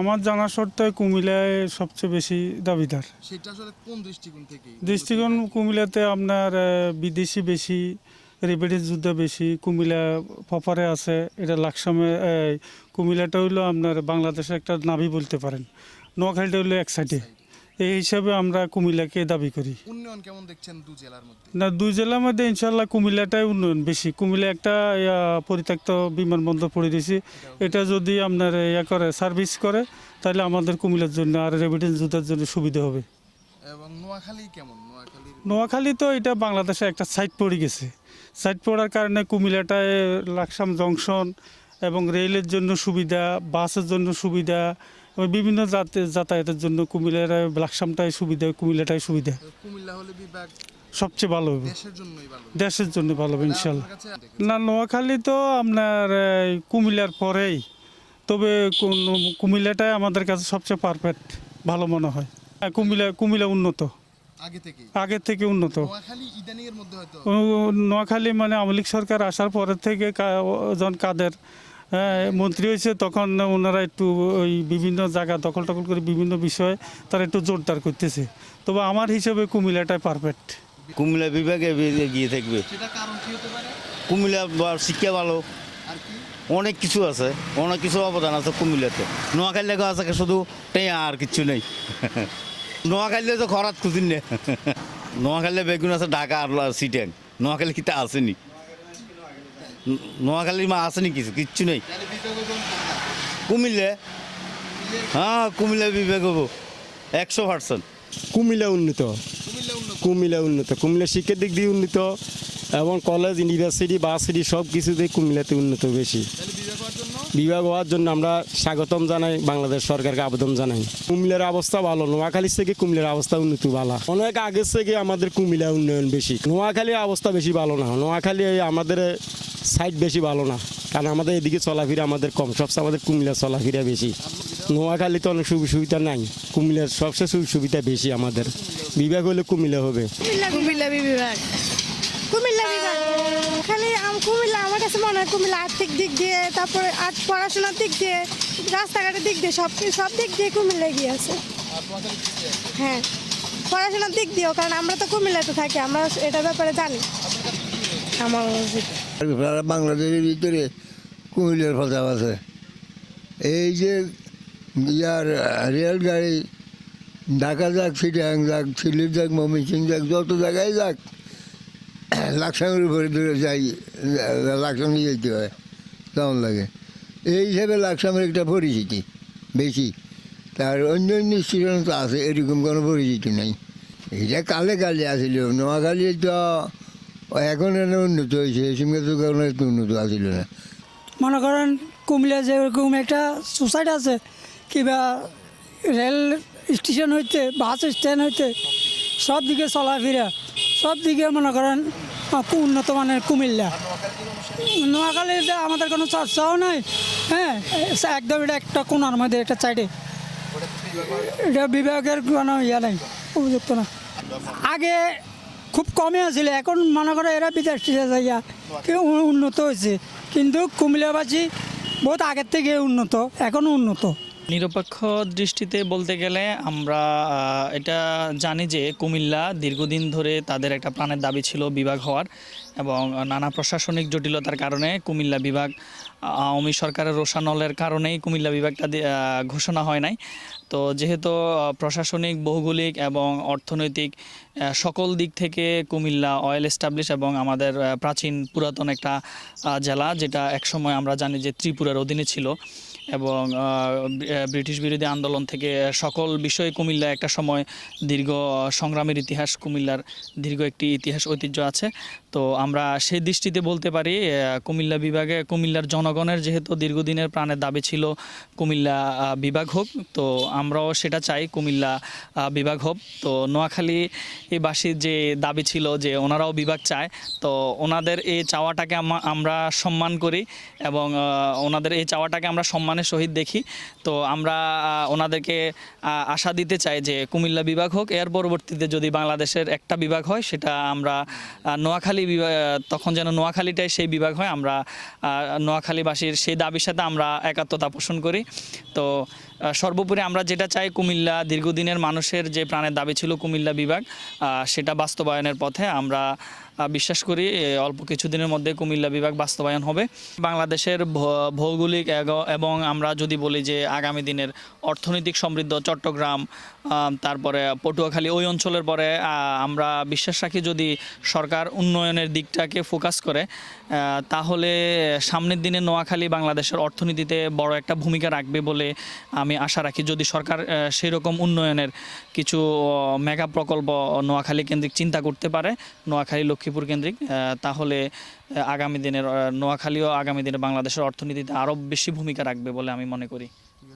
আমার জানা সত্ত্বে কুমিল্লায় সবচেয়ে বেশি দাবিদার। সেটা আসলে কোন দৃষ্টিকোণ থেকে? দৃষ্টিকোণ কুমিল্লাতে আপনার বিদেশি বেশি রেবেডিস যুদ্ধ বেশি কুমিল্লা পপারে আছে এটা লাকসামে কুমিল্লাটা হইল আপনার বাংলাদেশের একটা নাভি বলতে পারেন। নোয়াখালীটা হইল এক সাইডে। এই হিসাবে আমরা কুমিল্লাকে দাবি করি। উন্নয়ন কেমন দেখছেন দু জেলার মধ্যে? না দুই জেলার মধ্যে ইনশাল্লাহ কুমিল্লাটাই উন্নয়ন বেশি। কুমিল্লা একটা পরিত্যক্ত বিমানবন্দর পড়ে দিয়েছি এটা যদি আপনার ইয়া করে সার্ভিস করে তাহলে আমাদের কুমিল্লার জন্য আর রেভিডেন্স যুদ্ধের জন্য সুবিধা হবে। এবং নোয়াখালী কেমন? নোয়াখালীর নোয়াখালী তো এটা বাংলাদেশে একটা সাইড পড়ে গেছে। সাইড পড়ার কারণে কুমিল্লাটায় লাকসাম জংশন এবং রেলের জন্য সুবিধা বাসের জন্য সুবিধা বিভিন্ন যাতে- যাতায়াতের জন্য কুমিল্লার লাকসামটাই সুবিধা কুমিল্লাটাই সুবিধা। সবচেয়ে ভালো হবে। দেশের জন্য ভালো হবে ইনশাল্লাহ। না নোয়াখালী তো আপনার কুমিল্লার পরেই। তবে কুমিল্লাটাই আমাদের কাছে সবচেয়ে পারফেক্ট ভালো মনে হয়। হ্যাঁ, কুমিল্লা কুমিল্লা উন্নত। আগে থেকে আগের থেকে উন্নত। নোয়াখালী মানে আওয়ামী লীগ সরকার আসার পরের থেকে যখন কাদের মন্ত্রী হয়েছে তখন ওনারা একটু ওই বিভিন্ন জায়গা দখল টখল করে বিভিন্ন বিষয়ে তারা একটু জোরদার করতেছে। তবে আমার হিসেবে কুমিল্লাটাই পারফেক্ট কুমিল্লা বিভাগে গিয়ে থাকবে সেটা কারণ কি হতে পারে? কুমিল্লা বা- শিক্ষা ভালো। অনেক কিছু আছে অনেক কিছু অবদান আছে কুমিল্লাতে। নোয়াখালী লেগে আছে শুধু তাই আর কিছু নেই। নোয়াখালীতে তো খরাত খুঁজিন নে। নোয়াখালী বেগুন আছে ঢাকা আর সিটেন। নোয়াখালী কিতা আসেনি। নোয়াখালীর মা আসেনি কিছু? কিচ্ছু নেই? কুমিল্লে হ্যাঁ কুমিল্লা বিভাগ হব একশো পার্সেন্ট কুমিল্লা উন্নত। কুমিল্লা উন্নত। কুমিল্লা শিক্ষার দিক দিয়ে উন্নত এবং কলেজ ইউনিভার্সিটি ভার্সিটি সব কিছুতেই কুমিল্লাতে উন্নত বেশি। বিভাগ হওয়ার জন্য আমরা স্বাগতম জানাই, বাংলাদেশ সরকারকে আবেদন জানাই। কুমিল্লার অবস্থা ভালো। নোয়াখালীর থেকে কুমিল্লার অবস্থা উন্নতি ভালো। অনেক আগের থেকে আমাদের কুমিল্লা উন্নয়ন বেশি। নোয়াখালীর অবস্থা বেশি ভালো না। নোয়াখালী আমাদের সাইড বেশি ভালো না। কারণ আমাদের এদিকে চলাফেরা আমাদের কম। সবচেয়ে আমাদের কুমিল্লার চলাফেরা বেশি। নোয়াখালী তো অনেক সুবিধা সুবিধা নাই। কুমিল্লার সবচেয়ে সুযোগ সুবিধা বেশি আমাদের। বিভাগ হলে কুমিল্লা হবে। কুমিল্লা কুমিল্লা বিভাগ। কুমিল্লা বিভাগ। খালি কুমিল্লা আমার কাছে মনে হয় কুমিল্লা আর্থিক দিক দিয়ে তারপরে আর্ট পড়াশোনার দিক দিয়ে রাস্তাঘাটের দিক দিয়ে সব সব দিক দিয়ে কুমিল্লা এগিয়ে আছে? হ্যাঁ। পড়াশোনার দিক দিয়েও কারণ আমরা তো কুমিল্লাতে থাকি। আমরা এটার ব্যাপারে জানি। আমার বাংলাদেশের ভিতরে কুমিল্লার প্রতাপ আছে। এই যে ইয়ার রেলগাড়ি ঢাকা যাক, সিটাং যাক, সিলেট যাক ময়মনসিং যাক, যত জায়গায় যাক, লাকসামের উপরে ধরে যাই, লাকসামে যেতে হয়, কেমন লাগে? এই হিসাবে লাকসামের একটা পরিচিতি বেশি। তার অন্য অন্য স্টেশন তো আছে, এরকম কোনো পরিচিতি নাই। এটা কালে কালে আসিল নোয়াখালী তো এখন এনে উন্নত হয়েছে, এই সঙ্গে তো একটু উন্নত আসিল না। মনে করেন কুমিল্লা যে ওরকম একটা সোসাইটি আছে, কিংবা রেল স্টেশন হইতে, বাস স্ট্যান্ড হইতে, সব দিকে চলাফেরা, সব দিকে মনে করেন উন্নত মানের কুমিল্লা। নোয়াখালীতে আমাদের কোনো চর্চাও নাই হ্যাঁ একদম এটা একটা কোনার মধ্যে, একটা সাইডে এটা বিভাগের কোনো ইয়া নাই, উপযুক্ত না। আগে খুব কমই আছিল এখন মনে করে এরা বিদেশ কেউ উন্নত হয়েছে। কিন্তু কুমিল্লাবাসী বহুত আগের থেকে উন্নত এখনও উন্নত। নিরপেক্ষ দৃষ্টিতে বলতে গেলে আমরা এটা জানি যে কুমিল্লা দীর্ঘদিন ধরে তাদের একটা প্রাণের দাবি ছিল বিভাগ হওয়ার এবং নানা প্রশাসনিক জটিলতার কারণে কুমিল্লা বিভাগ আওয়ামী সরকারের রোশানলের কারণেই কুমিল্লা বিভাগটা ঘোষণা হয় নাই। তো যেহেতু প্রশাসনিক, ভৌগোলিক এবং অর্থনৈতিক সকল দিক থেকে কুমিল্লা অয়েল এস্টাবলিশ এবং আমাদের প্রাচীন পুরাতন একটা জেলা যেটা একসময় আমরা জানি যে ত্রিপুরার অধীনে ছিল। এবং ব্রিটিশ বিরোধী আন্দোলন থেকে সকল বিষয়ে কুমিল্লা একটা সময় দীর্ঘ সংগ্রামের ইতিহাস, কুমিল্লার দীর্ঘ একটি ইতিহাস ঐতিহ্য আছে। তো আমরা সেই দৃষ্টিতে বলতে পারি কুমিল্লা বিভাগে, কুমিল্লার জনগণের যেহেতু দীর্ঘদিনের প্রাণের দাবি ছিল কুমিল্লা বিভাগ হোক, তো আমরাও সেটা চাই কুমিল্লা বিভাগ হোক। তো নোয়াখালী বাসীর যে দাবি ছিল যে ওনারাও বিভাগ চায়, তো ওনাদের এই চাওয়াটাকে আমা- আমরা সম্মান করি এবং ওনাদের এই চাওয়াটাকে আমরা সম্মানের সহিত দেখি। তো আমরা ওনাদেরকে আশা দিতে চাই যে কুমিল্লা বিভাগ হোক, এর পরবর্তীতে যদি বাংলাদেশের একটা বিভাগ হয়, সেটা আমরা নোয়াখালী বিভাগ তখন যেন নোয়াখালীটাই সেই বিভাগ হয়, আমরা নোয়াখালীবাসীর সেই দাবির সাথে আমরা একাত্মতা পোষণ করি। তো সর্বোপরি আমরা যেটা চাই কুমিল্লা, দীর্ঘদিনের মানুষের যে প্রাণের দাবি ছিল কুমিল্লা বিভাগ সেটা বাস্তবায়নের পথে আমরা বিশ্বাস করি অল্প কিছুদিনের মধ্যে কুমিল্লা বিভাগ বাস্তবায়ন হবে। বাংলাদেশের ভৌগোলিক এবং আমরা যদি বলি যে আগামী দিনের অর্থনৈতিক সমৃদ্ধ চট্টগ্রাম তারপরে পটুয়াখালী, ওই অঞ্চলের পরে আমরা বিশ্বাস রাখি যদি সরকার উন্নয়নের দিকটাকে ফোকাস করে তাহলে সামনের দিনে নোয়াখালী বাংলাদেশের অর্থনীতিতে বড় একটা ভূমিকা রাখবে বলে আমি আশা রাখি যদি সরকার সেই রকম উন্নয়নের কিছু মেগা প্রকল্প নোয়াখালী কেন্দ্রিক চিন্তা করতে পারে, নোয়াখালী লক্ষ্মীপুর কেন্দ্রিক তাহলে আগামী দিনের নোয়াখালীও আগামী দিনে বাংলাদেশের অর্থনীতিতে আরও বেশি ভূমিকা রাখবে বলে আমি মনে করি।